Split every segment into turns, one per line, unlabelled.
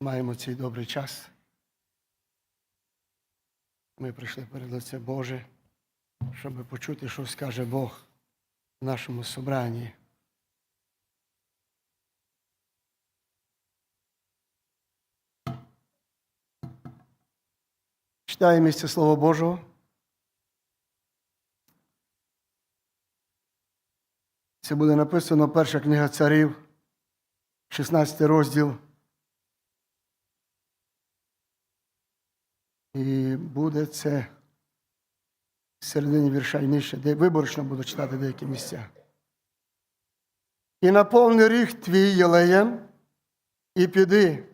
маємо цей добрий час. Ми прийшли перед лице Боже, щоб почути, що скаже Бог в нашому собранні. Читаю місце Слова Божого. Це буде написано перша книга царів, 16 розділ. І буде це в середині вірша і нижче, де виборочно буду читати деякі місця. І наповни ріг твій єлеєм, і піди,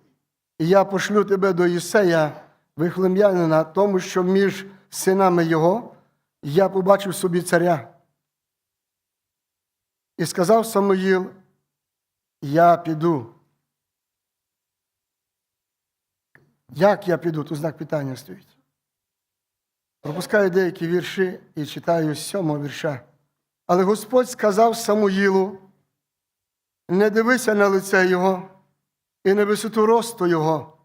і я пошлю тебе до Єсея, вихлем'янина, тому що між синами його я побачив собі царя. І сказав Самуїл, я піду. Як я піду? Тут знак питання стоїть. Пропускаю деякі вірші і читаю з сьомого вірша. Але Господь сказав Самуїлу, не дивися на лице Його і на висоту росту Його.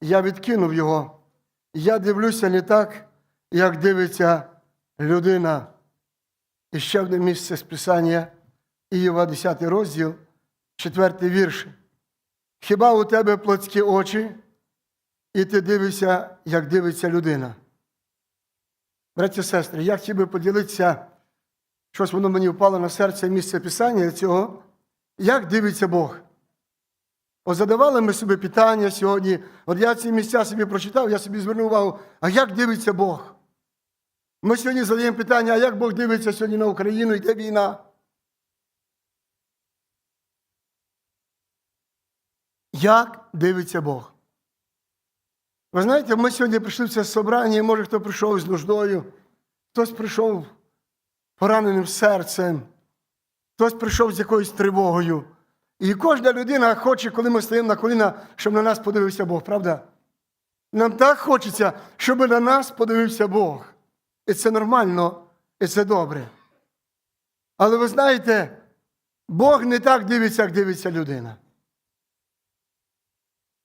Я відкинув Його. Я дивлюся не так, як дивиться людина. І ще одне місце з Писання, Іова, 10 розділ, 4 вірш. Хіба у тебе плотські очі, і ти дивишся, як дивиться людина? Браті і сестри, я хотів би поділитися, щось воно мені впало на серце місце Писання цього. Як дивиться Бог? От задавали ми собі питання сьогодні. От я ці місця собі прочитав, я собі звернув увагу, а як дивиться Бог? Ми сьогодні задаємо питання, а як Бог дивиться сьогодні на Україну, йде війна? Як дивиться Бог? Ви знаєте, ми сьогодні прийшли в це собрання, і може хто прийшов з нуждою, хтось прийшов пораненим серцем, хтось прийшов з якоюсь тривогою. І кожна людина хоче, коли ми стоїмо на коліна, щоб на нас подивився Бог, правда? Нам так хочеться, щоб на нас подивився Бог. І це нормально, і це добре. Але ви знаєте, Бог не так дивиться, як дивиться людина.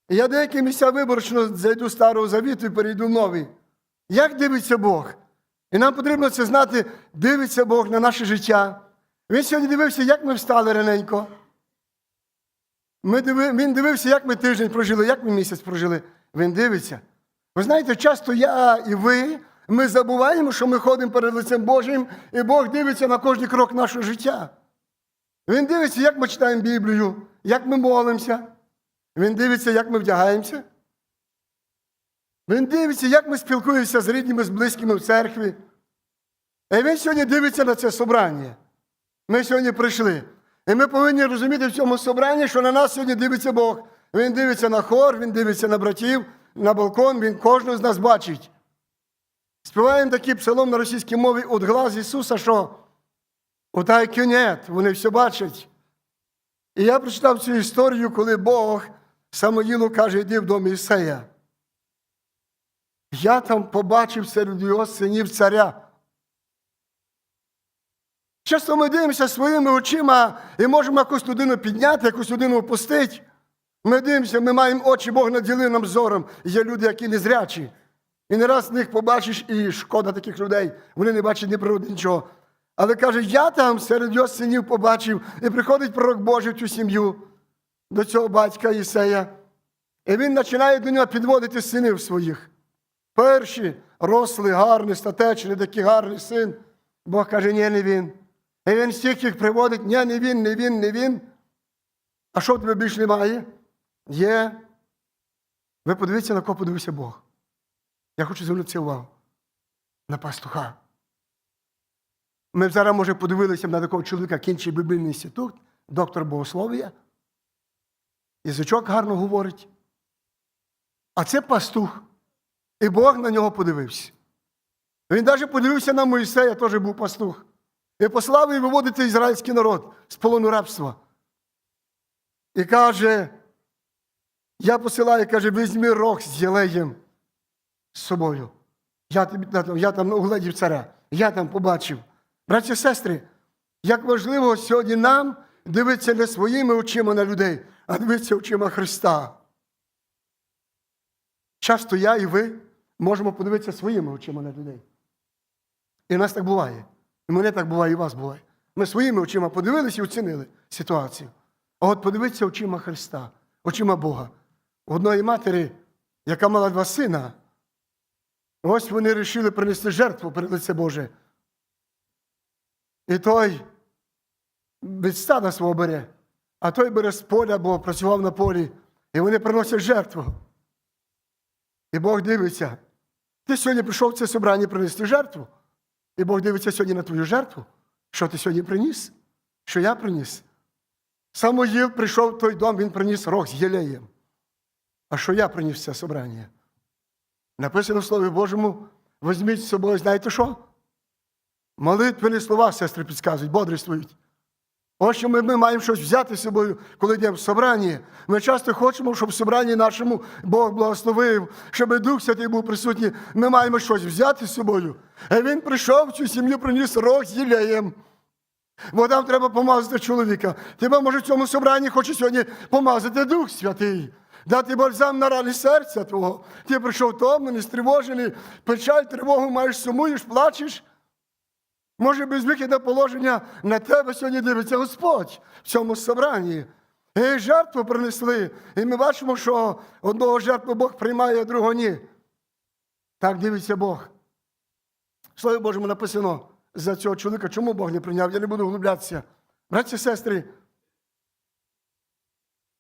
Я деякі місця виборочно зайду старого завіту і перейду в новий. Як дивиться Бог? І нам потрібно це знати, дивиться Бог на наше життя. Він сьогодні дивився, як ми встали раненько. Ми диви... Він дивився, як ми тиждень прожили, як ми місяць прожили. Він дивиться. Ви знаєте, часто я і ви, ми забуваємо, що ми ходимо перед лицем Божим, і Бог дивиться на кожний крок нашого життя. Він дивиться, як ми читаємо Біблію, як ми молимося. Він дивиться, як ми вдягаємося. Він дивиться, як ми спілкуємося з рідними, з близькими в церкві. І він сьогодні дивиться на це собрання. Ми сьогодні прийшли. І ми повинні розуміти в цьому собранні, що на нас сьогодні дивиться Бог. Він дивиться на хор, він дивиться на братів, на балкон, він кожного з нас бачить. Співаємо такий псалом на російській мові от глаз Ісуса, що отай кюнет, вони все бачать. І я прочитав цю історію, коли Бог Самоїлу каже, йди в дом Ісея. Я там побачив серед його синів царя. Часто ми дивимося своїми очима і можемо якусь людину підняти, якусь людину опустити. Ми дивимося, ми маємо очі, Бог наділив нам зором. Є люди, які незрячі. І не раз них побачиш, і шкода таких людей. Вони не бачать ні природи, нічого. Але каже, я там серед його синів побачив, і приходить пророк Божий в цю сім'ю до цього батька Ісея. І він починає до нього підводити синів своїх. Перші рослий, гарний, статечний, такий гарний син. Бог каже, ні, не він. І він всіх їх приводить, ні, не він, не він, не він. А що в тебе більше немає? Є. Ви подивіться, на кого подивився Бог. Я хочу звернутися увагу. На пастуха. Ми зараз, може, подивилися на такого чоловіка, кінчий біблійний інститут, доктор богослов'я. Язичок гарно говорить. А це пастух. І Бог на нього подивився. Він навіть подивився на Моїсея, теж був пастух. І послав і виводити ізраїльський народ з полону рабства. І каже, я посилаю, каже, візьми рог з єлеєм з собою. Я, я там угледів царя, я там побачив. Браті і сестри, як важливо сьогодні нам дивитися не своїми очима на людей, а дивитися очима Христа. часто я і ви можемо подивитися своїми очима на людей. І нас так буває. І мене так буває, і вас буває. Ми своїми очима подивилися і оцінили ситуацію. А от подивитися очима Христа, очима Бога. У одної матері, яка мала два сина, ось вони вирішили принести жертву перед лице Боже. І той від стада свого бере, а той бере з поля, бо працював на полі, і вони приносять жертву. І Бог дивиться. Ти сьогодні прийшов в це собрання принести жертву. І Бог дивиться сьогодні на твою жертву. Що ти сьогодні приніс? Що я приніс? Самоїл прийшов в той дом, він приніс рог з єлеєм. А що я приніс це собрання? Написано в Слові Божому, візьміть з собою, знаєте що? Молитвені слова, сестри, підказують, бодрствують. Ось що ми, ми маємо щось взяти з собою, коли йдемо в собранні. Ми часто хочемо, щоб в собранні нашому Бог благословив, щоб Дух Святий був присутній. Ми маємо щось взяти з собою. А він прийшов цю сім'ю, приніс рог з єлеєм. Бо там треба помазати чоловіка. Тебе, може, в цьому собранні хоче сьогодні помазати Дух Святий, дати бальзам на рани серця твого. Ти прийшов томлений, стривожений, печаль, тривогу маєш, сумуєш, плачеш. Може, безвихідне положення на тебе сьогодні дивиться Господь в цьому собранні. І жертву принесли. І ми бачимо, що одного жертву Бог приймає, а другого ні. Так дивиться Бог. В Слові Божому написано за цього чоловіка, чому Бог не прийняв, я не буду вглублятися. Браті і сестри,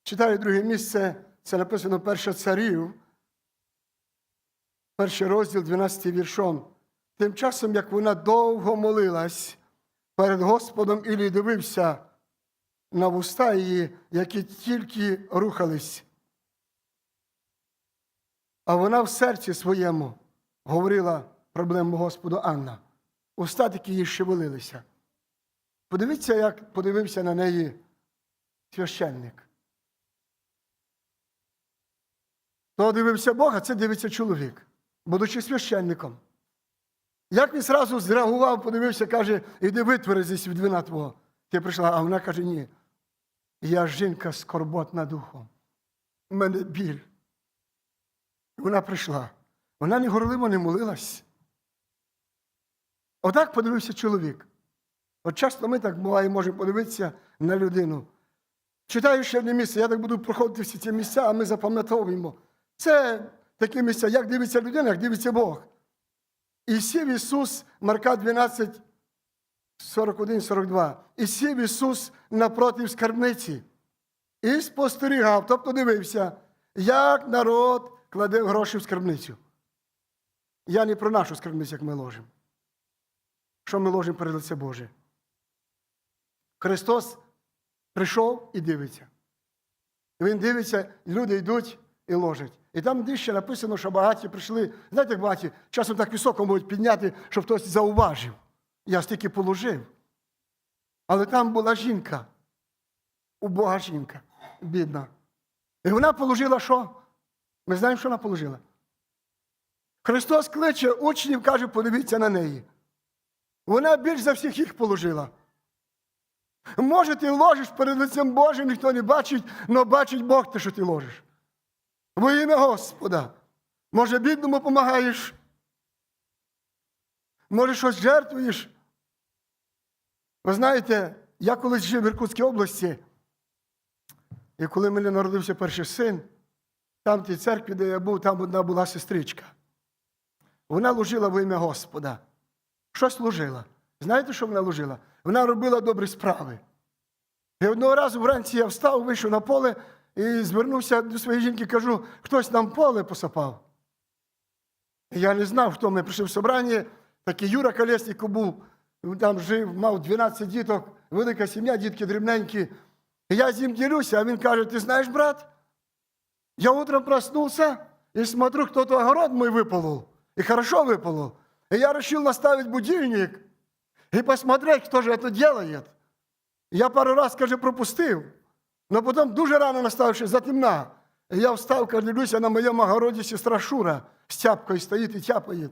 читаю друге місце, це написано перше царів, перший розділ, 12 віршом. Тим часом, як вона довго молилась перед Господом Ілі дивився на вуста її, які тільки рухались. А вона в серці своєму говорила проблему Господу Анна. Уста такі її шевелилися. Подивіться, як подивився на неї священник. То дивився Бог, а це дивиться чоловік, будучи священником. Як він зразу зреагував, подивився, каже, іди витверезись від вина твого. Ти прийшла, а вона каже, ні. Я жінка скорботна духом. У мене біль. Вона прийшла. Вона не горливо не молилась. Отак подивився чоловік. От часто ми так буває, можемо подивитися на людину. Читаю ще одне місце, я так буду проходити всі ці місця, а ми запам'ятовуємо. Це такі місця, як дивиться людина, як дивиться Бог. І сів Ісус, Марка 12, 41, 42. І сів Ісус напроти скарбниці. І спостерігав, тобто дивився, як народ кладе гроші в скарбницю. Я не про нашу скарбницю, як ми ложимо. Що ми ложимо перед лице Боже? Христос прийшов і дивиться. Він дивиться, люди йдуть і ложать. І там нижче написано, що багаті прийшли. Знаєте, як багаті часом так високо можуть підняти, щоб хтось зауважив. Я стільки положив. Але там була жінка, убога жінка, бідна. І вона положила що? Ми знаємо, що вона положила. Христос кличе учнів, каже, подивіться на неї. Вона більш за всіх їх положила. Може, ти ложиш перед лицем Божим, ніхто не бачить, але бачить Бог те, що ти ложиш. Во ім'я Господа. Може, бідному допомагаєш? Може, щось жертвуєш? Ви знаєте, я колись жив в Іркутській області, і коли мені народився перший син, там в тій церкві, де я був, там одна була сестричка. Вона служила во ім'я Господа. Що служила? Знаєте, що вона служила? Вона робила добрі справи. І одного разу вранці я встав, вийшов на поле і звернувся до своєї жінки, кажу, хтось нам поле посапав. І я не знав, хто ми прийшов в собрання, такий Юра Колєсніков був, він там жив, мав 12 діток, велика сім'я, дітки дрібненькі. І я з ним ділюся, а він каже: ти знаєш, брат? Я утром проснулся и смотрю, кто-то огород мой выполол. И хорошо выполол. И я решил наставить будильник и посмотреть, кто же это делает. Я пару раз, каже, пропустив. Но потім дуже рано наставивши затемна. Я встав, дивлюся, на моєму огороді сестра Шура з тяпкою стоїть і тяпає.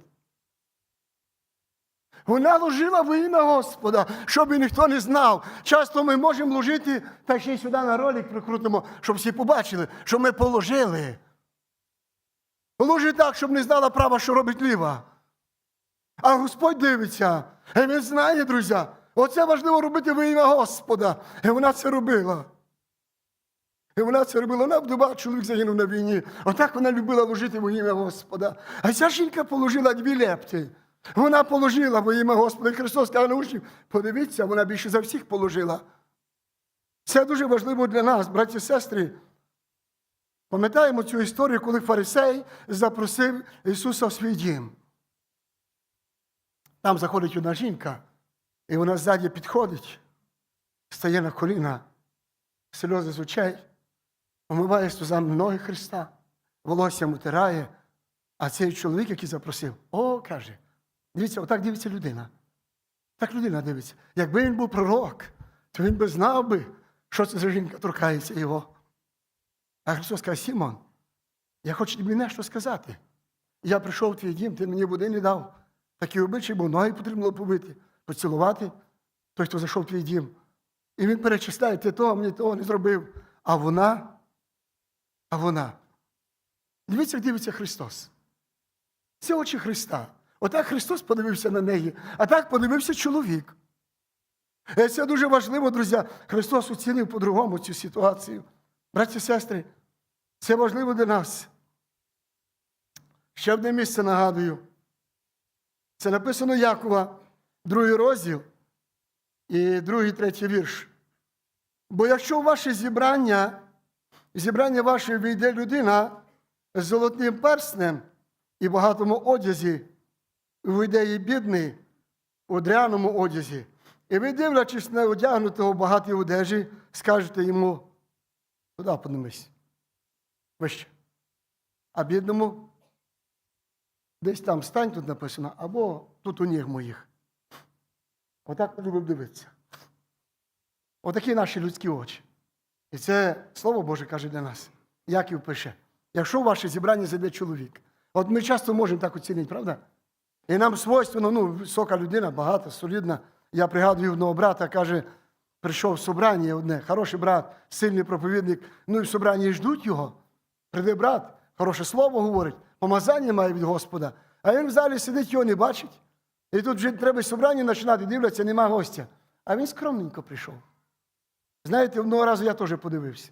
Вона ложила ім'я Господа, щоб ніхто не знав. Часто ми можемо ложити, та ще й сюди на ролик прикрутимо, щоб всі побачили, що ми положили. Положи так, щоб не знала права, що робить ліва. А Господь дивиться, і він знає, друзі, оце важливо робити во ім'я Господа. І вона це робила. І вона це робила. Вона вдова, чоловік загинув на війні. Отак вона любила ложити во ім'я Господа. А ця жінка положила дві лепти. Вона положила во ім'я Господа. І Христос каже на учнів, подивіться, вона більше за всіх положила. Це дуже важливо для нас, браті і сестри. Пам'ятаємо цю історію, коли фарисей запросив Ісуса в свій дім. Там заходить одна жінка, і вона ззаді підходить, стає на коліна, сльози з очей, омиває сльозами ноги Христа, волосся мутирає. А цей чоловік, який запросив, о, каже, дивіться, отак дивиться людина. Так людина дивиться. Якби він був пророк, то він би знав би, що це за жінка торкається його. А Христос каже, Сімон, я хочу тобі нещо сказати. Я прийшов в твій дім, ти мені води не дав. Такі обичай, бо ноги потрібно було побити, поцілувати той, хто зайшов в твій дім. І він перечисляє, ти того, мені того не зробив. А вона, а вона. Дивіться, як дивиться Христос. Це очі Христа. Отак Христос подивився на неї, а так подивився чоловік. Е, Це дуже важливо, друзі. Христос оцінив по-другому цю ситуацію. Браті і сестри, це важливо для нас. Ще одне місце нагадую. Це написано Якова, другий розділ і другий, третій вірш. Бо якщо ваше зібрання, зібрання ваше війде людина з золотим перснем і багатому одязі, вийде і бідний у дряному одязі, і ви, дивлячись на одягнутого в багатій одежі, скажете йому, туди поднимись, вище. А бідному десь там стань тут написано, або тут у ніг моїх. Отак любив дивитися. Отакі наші людські очі. І це Слово Боже каже для нас. Яків пише, якщо ваше зібрання зайде чоловік, от ми часто можемо так оцінити, правда? І нам свойственно, ну, висока людина, багата, солідна. Я пригадую одного брата, каже, прийшов в собрання одне, хороший брат, сильний проповідник, ну і в собранні ждуть його. Прийде брат, хороше слово говорить, помазання має від Господа. А він в залі сидить, його не бачить. І тут вже треба собрання починати, дивляться, нема гостя. А він скромненько прийшов. Знаєте, одного разу я теж подивився.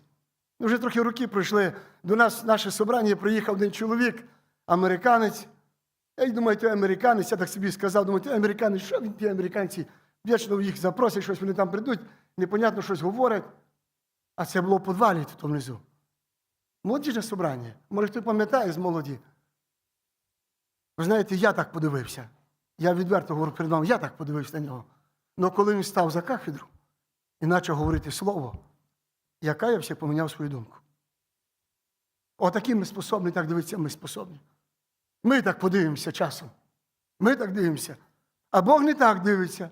Ну, вже трохи роки пройшли. До нас наше собрання приїхав один чоловік, американець. Я й думаю, той американець, я так собі сказав, думаю, ти американець, що він ті американці? Вічно їх запросять, щось вони там прийдуть, непонятно щось говорять. А це було подвалі тут внизу. Молодіжне собрання. Може, хто пам'ятає з молоді. Ви знаєте, я так подивився. Я відверто говорю перед вами, я так подивився на нього. Але коли він став за кафедру і почав говорити слово, я каявся, поміняв свою думку. Отакі ми способні, так дивитися, ми способні. Ми так подивимося часом. Ми так дивимося. А Бог не так дивиться.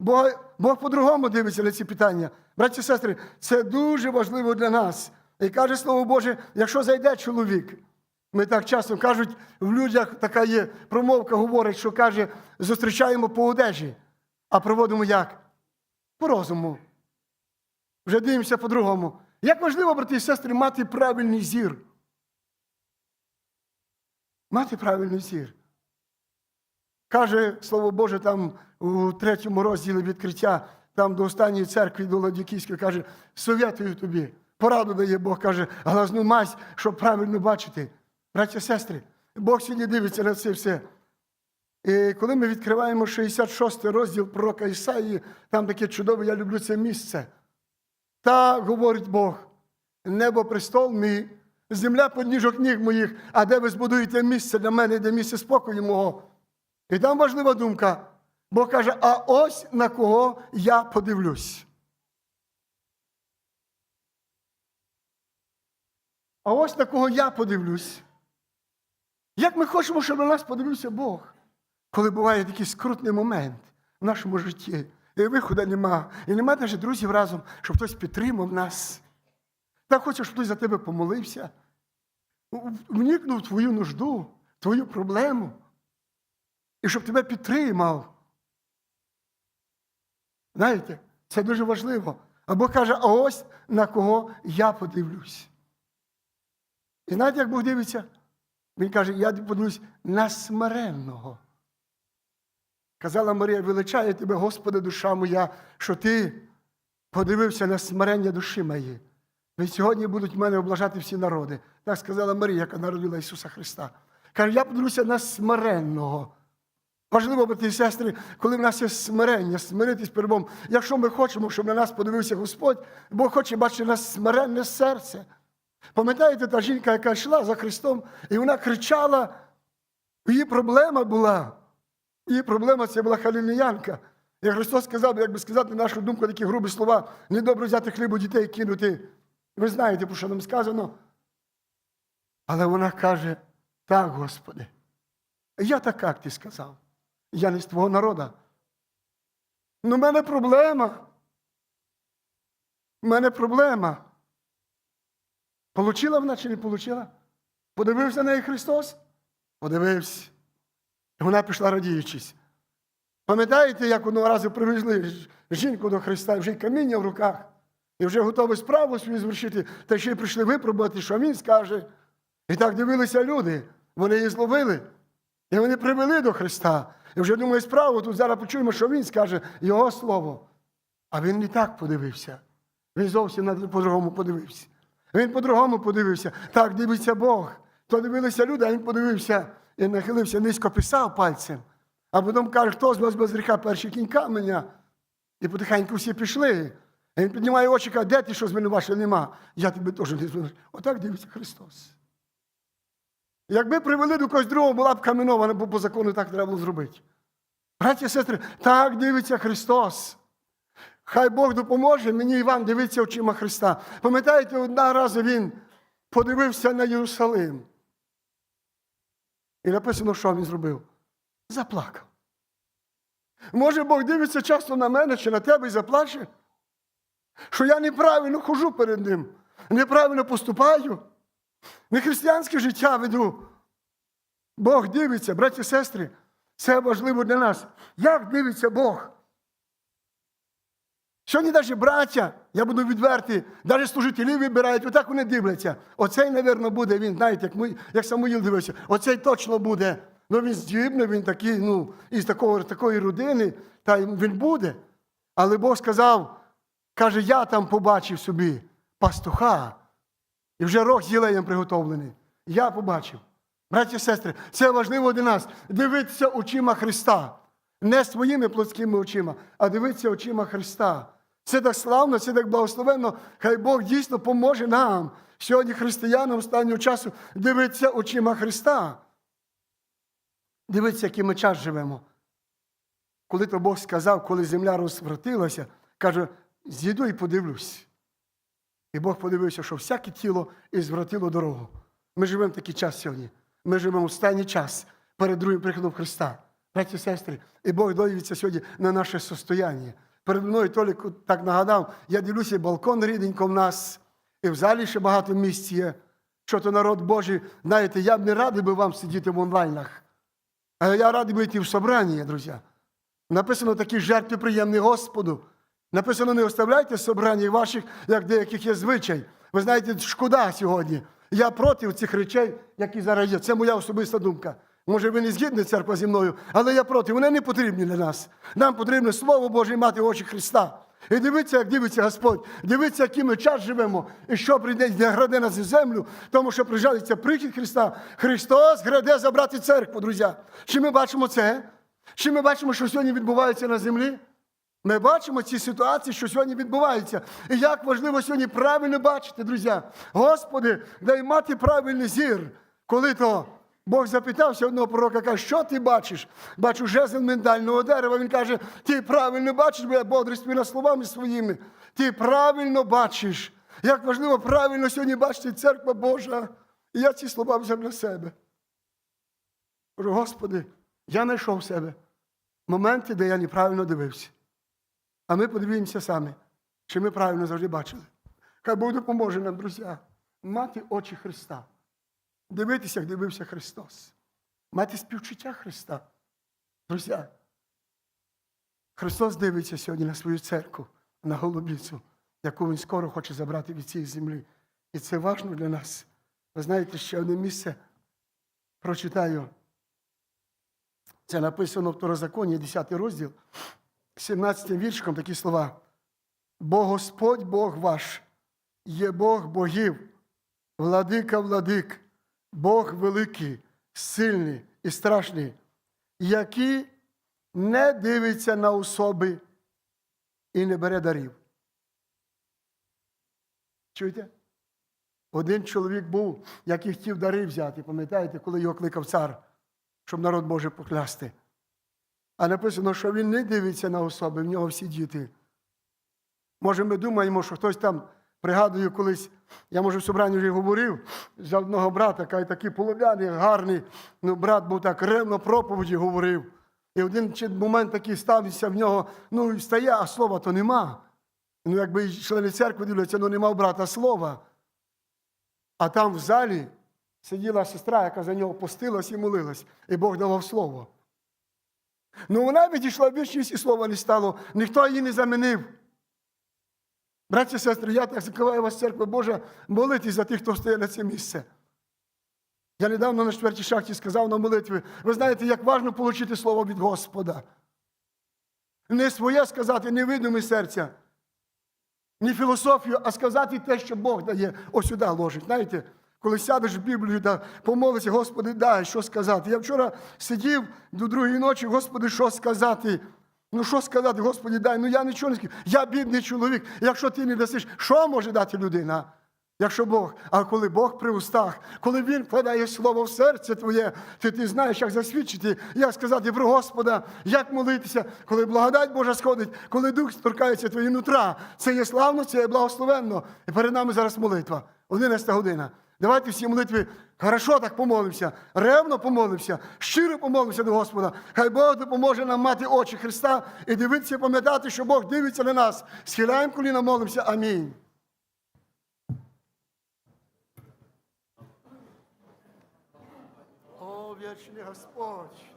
Бог, Бог по-другому дивиться на ці питання. Браті і сестри, це дуже важливо для нас. І каже Слово Боже, якщо зайде чоловік, ми так часто кажуть, в людях така є промовка, говорить, що каже, зустрічаємо по одежі, а проводимо як? По розуму. Вже дивимося по-другому. Як важливо, брати і сестри, мати правильний зір. Мати правильний зір. Каже Слово Боже, там у третьому розділі відкриття, там до останньої церкви, до Ладікійської, каже, совєтую тобі. Пораду дає Бог, каже, глазну мазь, щоб правильно бачити. Браття сестри, Бог сьогодні дивиться на це все. І коли ми відкриваємо 66 розділ пророка Ісаїї, там таке чудове, я люблю це місце. Так говорить Бог, небо престол мій, земля подніжок ніг моїх, а де ви збудуєте місце для мене, де місце спокою мого. І там важлива думка. Бог каже, а ось на кого я подивлюсь. А ось на кого я подивлюсь. Як ми хочемо, щоб на нас подивився Бог, коли буває такий скрутний момент в нашому житті, і виходу нема, і нема навіть друзів разом, щоб хтось підтримав нас. Так хоче, щоб хтось за тебе помолився, вникнув твою нужду, твою проблему, і щоб тебе підтримав. Знаєте, це дуже важливо. Або каже, а ось на кого я подивлюсь. І знаєте, як Бог дивиться? Він каже, я подивлюсь на смиренного. Казала Марія, величає тебе, Господи, душа моя, що ти подивився на смирення душі моєї. Від сьогодні будуть мене облажати всі народи. Так сказала Марія, яка народила Ісуса Христа. Каже, я подивлюся на смиренного. Важливо, брати і сестри, коли в нас є смирення, смиритись перед Богом. Якщо ми хочемо, щоб на нас подивився Господь, Бог хоче бачити нас смиренне серце. Пам'ятаєте, та жінка, яка йшла за Христом, і вона кричала, її проблема була. Її проблема це була халіліянка. І Христос сказав, як би сказати нашу думку, такі грубі слова, недобре взяти хліб у дітей і кинути. Ви знаєте, про що нам сказано. Але вона каже: так, Господи, я так, як ти сказав. Я не з твого народу. Ну, в мене проблема. У мене проблема. Получила вона чи не получила? Подивився на неї Христос? Подивився. І вона пішла радіючись. Пам'ятаєте, як одного разу привезли жінку до Христа, вже й каміння в руках, і вже готові справу свою звершити, та ще й прийшли випробувати, що він скаже. І так дивилися люди, вони її зловили. І вони привели до Христа. І вже думаю, справу тут зараз почуємо, що він скаже його слово. А він не так подивився. Він зовсім по-другому подивився. Він по-другому подивився. Так дивиться Бог. То дивилися люди, а він подивився і нахилився, низько писав пальцем. А потім каже, хто з вас без гріха перший кінь каменя. І потихеньку всі пішли. І він піднімає очі, каже, де ти що звинувачення нема? Я тебе теж не звинувачую. Отак дивиться Христос. Якби привели до когось другого, була б каменована, бо по закону так треба було зробити. Браті і сестри, так дивиться Христос. Хай Бог допоможе мені і вам дивитися очима Христа. Пам'ятаєте, одна разу він подивився на Єрусалим. І написано, що він зробив? Заплакав. Може, Бог дивиться часто на мене чи на тебе і заплаче? Що я неправильно хожу перед ним, неправильно поступаю, не християнське життя веду. Бог дивиться, браті і сестри, це важливо для нас. Як дивиться Бог? Сьогодні навіть браття, я буду відвертий, навіть служителі вибирають, отак вони дивляться. Оцей, мабуть, буде він, знаєте, як, як Самуїл дивився, оцей точно буде. Ну він здібний, він такий, ну, із такого, такої родини, та він буде. Але Бог сказав, каже, я там побачив собі пастуха, і вже рог з єлеєм приготовлений. Я побачив. Браті і сестри, це важливо для нас дивитися очима Христа. Не своїми плотськими очима, а дивитися очима Христа. Це так славно, це так благословенно. Хай Бог дійсно поможе нам сьогодні, християнам останнього часу, дивитися очима Христа. Дивитися, який ми час живемо. Коли то Бог сказав, коли земля розвратилася, каже, зійду і подивлюсь. І Бог подивився, що всяке тіло і звратило дорогу. Ми живемо такий час сьогодні. Ми живемо останній час перед другим приходом Христа. Браті і сестри, і Бог дивиться сьогодні на наше состояння. Перед мною Толік так нагадав, я дивлюся, балкон ріденько в нас, і в залі ще багато місць є. Що то народ Божий, знаєте, я б не радий би вам сидіти в онлайнах. Але я радий би йти в собрання, друзі. Написано такі жертви приємні Господу. Написано, не оставляйте собрання ваших, як деяких є звичай. Ви знаєте, шкода сьогодні. Я проти цих речей, які зараз є. Це моя особиста думка. Може, ви не згідні церква зі мною, але я проти. Вони не потрібні для нас. Нам потрібно Слово Боже і мати очі Христа. І дивіться, як дивиться Господь, дивіться, який ми час живемо, і що прийде граде на цю землю, тому що приїжджається прихід Христа. Христос граде забрати церкву, друзі. Чи ми бачимо це? Чи ми бачимо, що сьогодні відбувається на землі? Ми бачимо ці ситуації, що сьогодні відбуваються. І як важливо сьогодні правильно бачити, друзі. Господи, дай мати правильний зір, коли то. Бог запитався одного пророка, каже, що ти бачиш? Бачу жезл миндального дерева. Він каже, ти правильно бачиш, бо я бодрствую над словами своїми. Ти правильно бачиш. Як важливо правильно сьогодні бачити церква Божа. І я ці слова взяв для себе. Кажу, Господи, я знайшов себе моменти, де я неправильно дивився. А ми подивимося самі, чи ми правильно завжди бачили. Хай Бог допоможе нам, друзі, мати очі Христа. Дивитися, як дивився Христос. Мати співчуття Христа. Друзі, Христос дивиться сьогодні на свою церкву, на голубіцю, яку Він скоро хоче забрати від цієї землі. І це важливо для нас. Ви знаєте, ще одне місце. прочитаю. Це написано в Второзаконі, 10 розділ, 17 віршиком такі слова. Бо Господь Бог ваш є Бог богів, владика владик, Бог великий, сильний і страшний, який не дивиться на особи і не бере дарів. Чуєте? Один чоловік був, який хотів дари взяти, пам'ятаєте, коли його кликав цар, щоб народ Божий поклясти. А написано, що він не дивиться на особи, в нього всі діти. Може, ми думаємо, що хтось там пригадую колись, я може в собранні вже говорив за одного брата, який такий полум'яний, гарний. Ну, брат був так ревно проповіді говорив. І один момент такий стався в нього, ну, і стає, а слова то нема. Ну, якби члени церкви дивляться, ну нема в брата слова. А там в залі сиділа сестра, яка за нього постилась і молилась, і Бог давав слово. Ну, вона відійшла в вічність і слова не стало, ніхто її не замінив. Браті і сестри, я так закликаю вас, церква Божа, молитись за тих, хто стає на це місце. Я недавно на четвертій шахті сказав на молитві, ви знаєте, як важливо отримати слово від Господа. Не своє сказати, не видуми серця, не філософію, а сказати те, що Бог дає, ось сюди ложить. Знаєте, коли сядеш в Біблію та помолишся, Господи, дай, що сказати. Я вчора сидів до другої ночі, Господи, що сказати? Ну, що сказати, Господи, дай, ну я нічого не скажу. Я бідний чоловік. Якщо ти не дасиш, що може дати людина? Якщо Бог, а коли Бог при устах, коли Він вкладає слово в серце твоє, ти, ти знаєш, як засвідчити, як сказати про Господа, як молитися, коли благодать Божа сходить, коли Дух торкається твої нутра. Це є славно, це є благословенно. І перед нами зараз молитва. 11 година. Давайте всі молитві хорошо так помолимося, ревно помолимося, щиро помолимося до Господа. Хай Бог допоможе нам мати очі Христа і дивитися, пам'ятати, що Бог дивиться на нас. Схиляємо коліна, молимося. Амінь. О, вічний Господь!